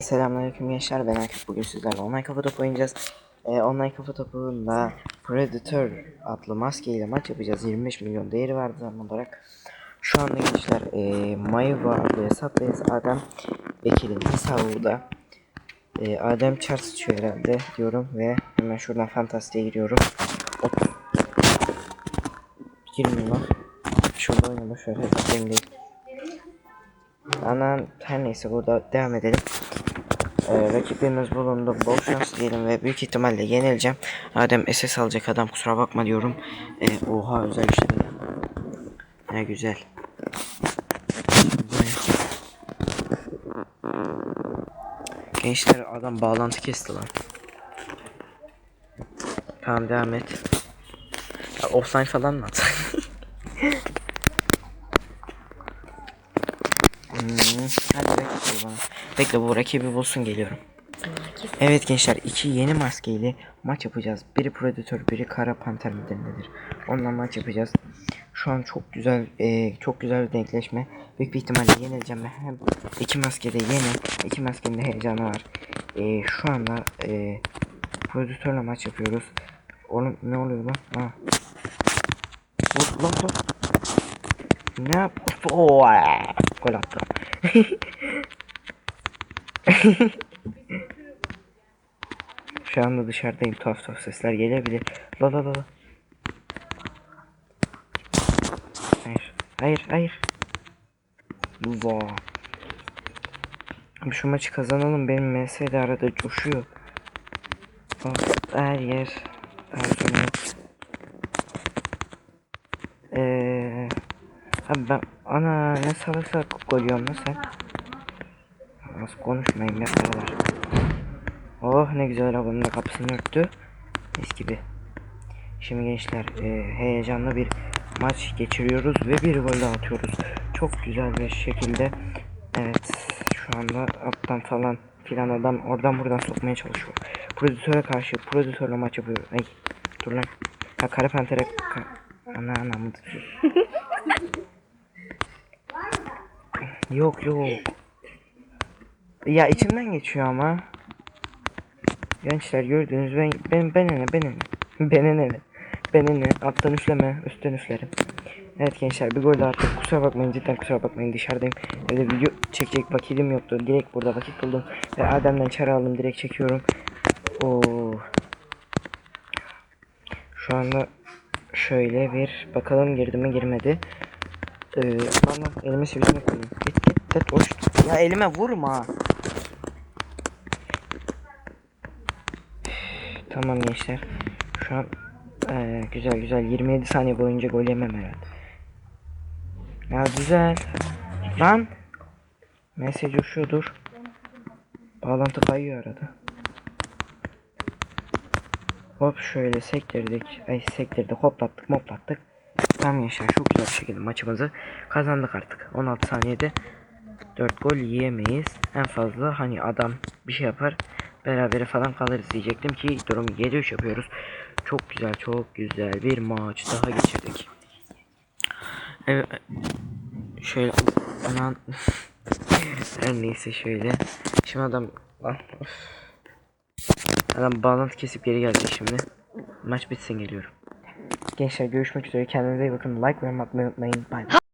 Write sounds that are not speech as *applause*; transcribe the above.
Selamünaleyküm gençler. Ben Akif bugün sizlerle online kafa topu oynayacağız. Ee, Online kafa topunda Predator adlı maskeyle maç yapacağız. 25 milyon değeri var zaman olarak. Şu anda gençler e, Mayva adlı hesaptayız Adem Bekir'in hesabı da e, Adem Chart sıçıyor herhalde diyorum ve hemen şuradan Fantasy'ye giriyorum. Hop. Girmiyor. Şurada oynayalım şöyle Anan her neyse burada devam edelim ee, rakiplerimiz bulundu. Bol şans diyelim ve büyük ihtimalle yenileceğim. Adem SS alacak adam kusura bakma diyorum. Ee, oha özel şey. Ne güzel. Gençler adam bağlantı kesti lan. Tamam devam et. Ya, offline falan mı atsak? *laughs* bana. Bekle bu rakibi bulsun geliyorum. Evet gençler iki yeni maskeyle maç yapacağız. Biri Predator, biri Kara Panter modelindedir. Onunla maç yapacağız. Şu an çok güzel e, çok güzel bir denkleşme. Büyük bir ihtimalle yenileceğim ve hem iki maskede yeni, iki maskenin de heyecanı var. E, şu anda e, Predator'la maç yapıyoruz. Oğlum ne oluyor lan? Ha. Vur lan vur. Ne yap? Oo, gol attım. *laughs* Şu anda dışarıdayım tuhaf tuhaf sesler gelebilir. La la la la. Hayır. Hayır hayır. Abi şu maçı kazanalım benim MS arada coşuyor. Her yer. Her zaman. Eee Abi ben ana ne salak salak gol yiyorsun lan sen. Az konuşmayın ya paralar. Oh ne güzel arabanın da kapısını örttü. Mis gibi. Şimdi gençler e, heyecanlı bir maç geçiriyoruz ve bir gol daha atıyoruz. Çok güzel bir şekilde. Evet şu anda alttan falan filan adam oradan buradan sokmaya çalışıyor. Prodütöre karşı prodütörle maç yapıyor. Ay dur lan. Ha kara pantere ka ana ana mı? *laughs* Yok yok. Ya içimden geçiyor ama. Gençler gördünüz ben ben ben ne ben ne ben ne ben ne alttan üfleme üstten üflerim. Evet gençler bir gol daha attık. Kusura bakmayın cidden kusura bakmayın dışarıdayım. Evde video çekecek vakitim yoktu. Direkt burada vakit buldum. Ve Adem'den çare aldım direkt çekiyorum. Oo. Şu anda şöyle bir bakalım girdi mi girmedi. Ee, lan elime koyayım. Git git git hoş. Ya elime vurma. Tamam gençler. Şu an eee, güzel güzel 27 saniye boyunca gol yemem herhalde. Ya güzel. Lan. Mesaj uçuyordur. Bağlantı kayıyor arada. Hop şöyle sektirdik. Ay sektirdik hoplattık moplattık. Tamam gençler çok güzel bir şekilde maçımızı kazandık artık. 16 saniyede 4 gol yiyemeyiz. En fazla hani adam bir şey yapar berabere falan kalırız diyecektim ki durum 7-3 yapıyoruz. Çok güzel çok güzel bir maç daha geçirdik. Evet şöyle anan her neyse şöyle. Şimdi adam ah, adam bağlantı kesip geri gelecek şimdi. Maç bitsin geliyorum. Gençler görüşmek üzere kendinize iyi bakın. Like ve atmayı unutmayın. Bye.